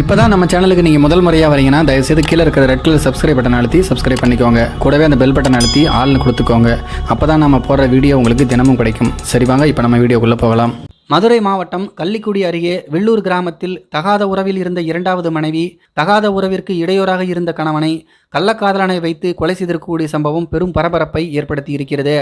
இப்போ தான் நம்ம சேனலுக்கு நீங்கள் முதல் முறையாக வரீங்கன்னா தயவுசெய்து கீழே இருக்கிற ரெட் கலர் சப்ஸ்கிரைப் பட்டன் அழுத்தி சப்ஸ்கிரைப் பண்ணிக்கோங்க. கூடவே அந்த பெல் பட்டன் அழுத்தி ஆள்னு கொடுத்துக்கோங்க. அப்போ தான் நம்ம போடுற வீடியோ உங்களுக்கு தினமும் கிடைக்கும். சரி வாங்க இப்போ நம்ம வீடியோக்குள்ளே போகலாம். மதுரை மாவட்டம் கள்ளிக்குடி அருகே வெள்ளூர் கிராமத்தில் தகாத உறவில் இருந்த இரண்டாவது மனைவி தகாத உறவிற்கு இடையூறாக இருந்த கணவனை கள்ளக்காதலனை வைத்து கொலை செய்திருக்கக்கூடிய சம்பவம் பெரும் பரபரப்பை ஏற்படுத்தி இருக்கிறது.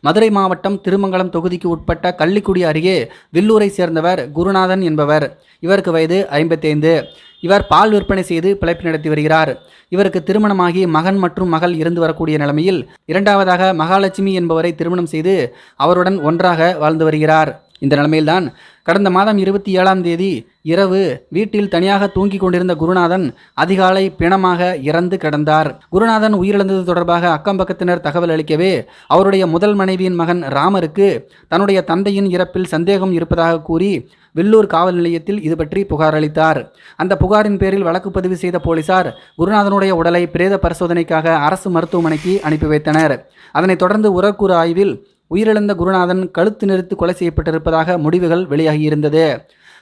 மதுரை மாவட்டம் திருமங்கலம் தொகுதிக்கு உட்பட்ட கள்ளிக்குடி அருகே வில்லூரை சேர்ந்தவர் குருநாதன் என்பவர். இவருக்கு வயது ஐம்பத்தைந்து. இவர் பால் விற்பனை செய்து பிழைப்பு நடத்தி வருகிறார். இவருக்கு திருமணமாகி மகன் மற்றும் மகள் இருந்து வரக்கூடிய நிலைமையில் இரண்டாவதாக மகாலட்சுமி என்பவரை திருமணம் செய்து அவருடன் ஒன்றாக வாழ்ந்து வருகிறார். இந்த நிலைமையில்தான் கடந்த மாதம் இருபத்தி ஏழாம் தேதி இரவு வீட்டில் தனியாக தூங்கிக் கொண்டிருந்த குருநாதன் அதிகாலை பிணமாக இறந்து கிடந்தார். குருநாதன் உயிரிழந்தது தொடர்பாக அக்கம் பக்கத்தினர் தகவல் அளிக்கவே அவருடைய முதல் மனைவியின் மகன் ராமருக்கு தன்னுடைய தந்தையின் இறப்பில் சந்தேகம் இருப்பதாக கூறி வெள்ளூர் காவல் நிலையத்தில் இது பற்றி புகார் அளித்தார். அந்த புகாரின் பேரில் வழக்கு பதிவு செய்த போலீசார் குருநாதனுடைய உடலை பிரேத பரிசோதனைக்காக அரசு மருத்துவமனைக்கு அனுப்பி வைத்தனர். அதனைத் தொடர்ந்து உரக்கூறு ஆய்வில் உயிரிழந்த குருநாதன் கழுத்து நிறுத்து கொலை செய்யப்பட்டிருப்பதாக முடிவுகள் வெளியாகியிருந்தது.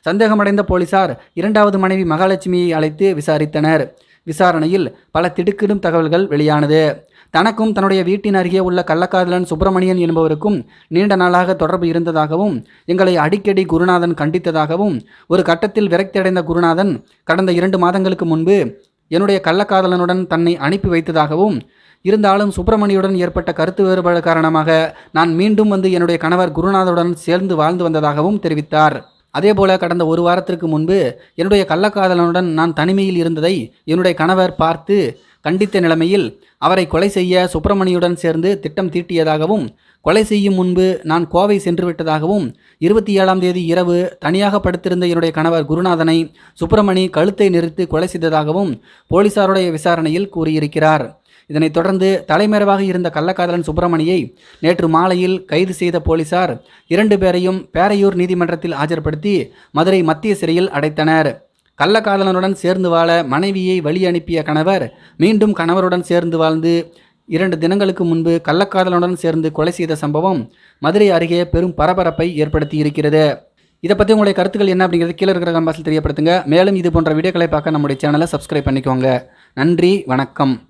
சந்தேகமடைந்த போலீசார் இரண்டாவது மனைவி மகாலட்சுமியை அழைத்து விசாரித்தனர். விசாரணையில் பல திடுக்கிடும் தகவல்கள் வெளியானது. தனக்கும் தன்னுடைய வீட்டின் அருகே உள்ள கள்ளக்காதலன் சுப்பிரமணியன் என்பவருக்கும் நீண்ட நாளாக தொடர்பு இருந்ததாகவும் எங்களை அடிக்கடி குருநாதன் கண்டித்ததாகவும் ஒரு கட்டத்தில் விரக்தியடைந்த குருநாதன் கடந்த இரண்டு மாதங்களுக்கு முன்பு என்னுடைய கள்ளக்காதலனுடன் தன்னை அனுப்பி வைத்ததாகவும் இருந்தாலும் சுப்பிரமணியுடன் ஏற்பட்ட கருத்து வேறுபாடு காரணமாக நான் மீண்டும் வந்து என்னுடைய கணவர் குருநாதருடன் சேர்ந்து வாழ்ந்து வந்ததாகவும் தெரிவித்தார். அதேபோல கடந்த ஒரு வாரத்திற்கு முன்பு என்னுடைய கள்ளக்காதலனுடன் நான் தனிமையில் இருந்ததை என்னுடைய கணவர் பார்த்து கண்டித்த நிலைமையில் அவரை கொலை செய்ய சுப்பிரமணியுடன் சேர்ந்து திட்டம் தீட்டியதாகவும் கொலை செய்யும் முன்பு நான் கோவை சென்று விட்டதாகவும் இருபத்தி ஏழாம் தேதி இரவு தனியாக படுத்திருந்த என்னுடைய கணவர் குருநாதனை சுப்பிரமணி கழுத்தை நிறுத்தி கொலை செய்ததாகவும் போலீசாருடைய விசாரணையில் கூறியிருக்கிறார். இதனைத் தொடர்ந்து தலைமறைவாக இருந்த கள்ளக்காதலன் சுப்பிரமணியை நேற்று மாலையில் கைது செய்த போலீசார் இரண்டு பேரையும் பேரையூர் நீதிமன்றத்தில் ஆஜர்படுத்தி மதுரை மத்திய சிறையில் அடைத்தனர். கள்ளக்காதலனுடன் சேர்ந்து வாழ மனைவியை வழி அனுப்பிய கணவர் மீண்டும் கணவருடன் சேர்ந்து வாழ்ந்து இரண்டு தினங்களுக்கு முன்பு கள்ளக்காதலனுடன் சேர்ந்து கொலை செய்த சம்பவம் மதுரை அருகே பெரும் பரபரப்பை ஏற்படுத்தி இருக்கிறது இதை பற்றி உங்களுடைய கருத்துக்கள் என்ன அப்படிங்கிறது கீழே இருக்கிற கம்பாஸில் தெரியப்படுத்துங்க. மேலும் இது போன்ற வீடியோக்களை பார்க்க நம்முடைய சேனலை சப்ஸ்கிரைப் பண்ணிக்கோங்க. நன்றி வணக்கம்.